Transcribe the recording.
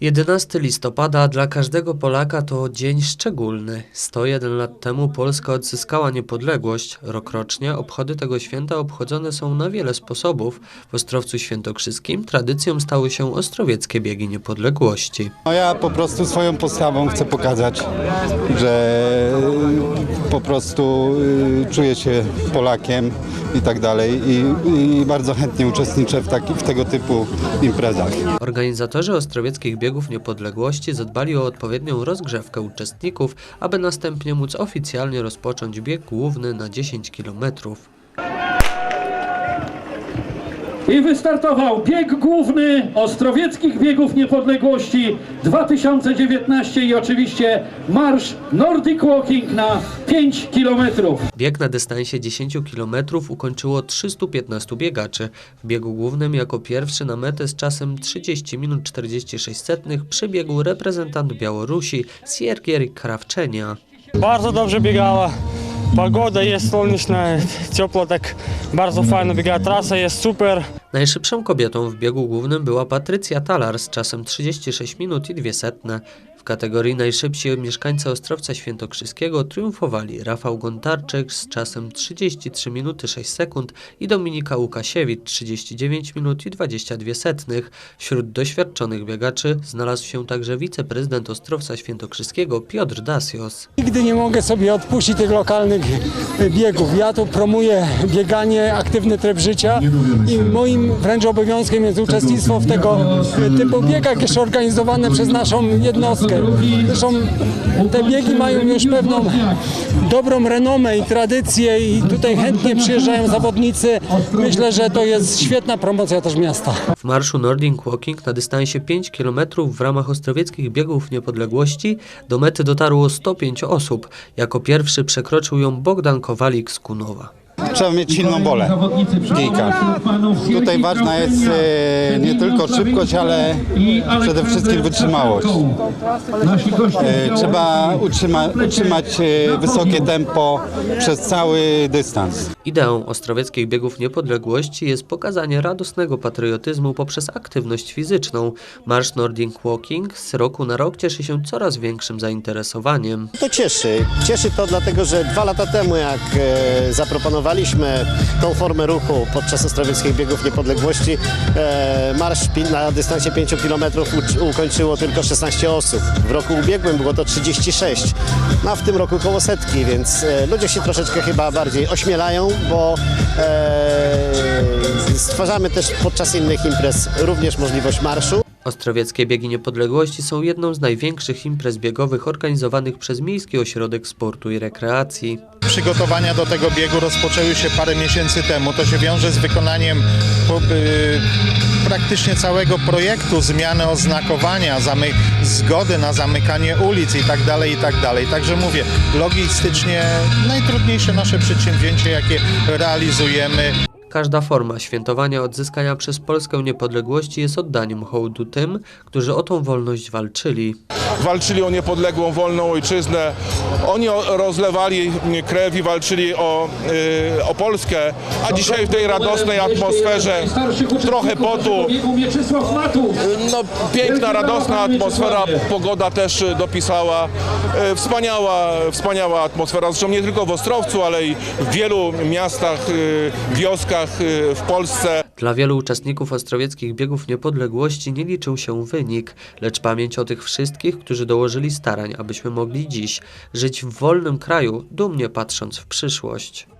11 listopada dla każdego Polaka to dzień szczególny. 101 lat temu Polska odzyskała niepodległość. Rokrocznie obchody tego święta obchodzone są na wiele sposobów. W Ostrowcu Świętokrzyskim tradycją stały się ostrowieckie biegi niepodległości. No ja po prostu swoją postawą chcę pokazać, że po prostu y, czuję się Polakiem i tak dalej i, i bardzo chętnie uczestniczę w, taki, w tego typu imprezach. Organizatorzy Ostrowieckich Biegów Niepodległości zadbali o odpowiednią rozgrzewkę uczestników, aby następnie móc oficjalnie rozpocząć bieg główny na 10 kilometrów. I wystartował bieg główny Ostrowieckich Biegów Niepodległości 2019 i oczywiście marsz Nordic Walking na 5 kilometrów. Bieg na dystansie 10 km ukończyło 315 biegaczy. W biegu głównym jako pierwszy na metę z czasem 30 minut 46 setnych przybiegł reprezentant Białorusi Siergiej Krawczenia. Bardzo dobrze biegała. Pogoda jest słoneczna, ciepło, tak bardzo fajno biega. Trasa jest super. Najszybszą kobietą w biegu głównym była Patrycja Talar z czasem 36 minut i 2 setne. W kategorii najszybsi mieszkańcy Ostrowca Świętokrzyskiego triumfowali Rafał Gontarczyk z czasem 33 minuty 6 sekund i Dominika Łukasiewicz 39 minut i 22 setnych. Wśród doświadczonych biegaczy znalazł się także wiceprezydent Ostrowca Świętokrzyskiego Piotr Dasios. Nigdy nie mogę sobie odpuścić tych lokalnych biegów. Ja tu promuję bieganie, aktywny tryb życia i moim wręcz obowiązkiem jest uczestnictwo w tego typu biegach, jeszcze organizowane przez naszą jednostkę. Zresztą te biegi mają już pewną dobrą renomę i tradycję i tutaj chętnie przyjeżdżają zawodnicy. Myślę, że to jest świetna promocja też miasta. W marszu Nordic Walking na dystansie 5 km w ramach Ostrowieckich Biegów Niepodległości do mety dotarło 105 osób. Jako pierwszy przekroczył ją Bogdan Kowalik z Kunowa. Trzeba mieć silną w biegach. Tutaj ważna jest e, nie tylko szybkość, ale przede wszystkim wytrzymałość. E, trzeba utrzyma, utrzymać e, wysokie tempo przez cały dystans. Ideą Ostrowieckich Biegów Niepodległości jest pokazanie radosnego patriotyzmu poprzez aktywność fizyczną. Marsz Nordic Walking z roku na rok cieszy się coraz większym zainteresowaniem. To cieszy. Cieszy to dlatego, że dwa lata temu, jak e, zaproponowaliśmy tą formę ruchu podczas Ostrowieckich Biegów Niepodległości, e, marsz na dystansie 5 km ukończyło tylko 16 osób. W roku ubiegłym było to 36, no a w tym roku koło setki, więc e, ludzie się troszeczkę chyba bardziej ośmielają, bo e, stwarzamy też podczas innych imprez również możliwość marszu. Ostrowieckie Biegi Niepodległości są jedną z największych imprez biegowych organizowanych przez Miejski Ośrodek Sportu i Rekreacji. Przygotowania do tego biegu rozpoczęły się parę miesięcy temu. To się wiąże z wykonaniem y, praktycznie całego projektu, zmiany oznakowania, zgody na zamykanie ulic i tak dalej, i tak. Także mówię, logistycznie najtrudniejsze nasze przedsięwzięcie, jakie realizujemy. Każda forma świętowania odzyskania przez Polskę niepodległości jest oddaniem hołdu tym, którzy o tą wolność walczyli. Walczyli o niepodległą, wolną ojczyznę. Oni rozlewali krew i walczyli o, y, o Polskę, a dzisiaj w tej radosnej atmosferze, trochę potu, no, piękna, radosna atmosfera, pogoda też dopisała. Y, Wspaniała, wspaniała atmosfera, zresztą nie tylko w Ostrowcu, ale i w wielu miastach, y, wioskach w Polsce. Dla wielu uczestników Ostrowieckich Biegów Niepodległości nie liczył się wynik, lecz pamięć o tych wszystkich, którzy dołożyli starań, abyśmy mogli dziś żyć w wolnym kraju, dumnie patrząc w przyszłość.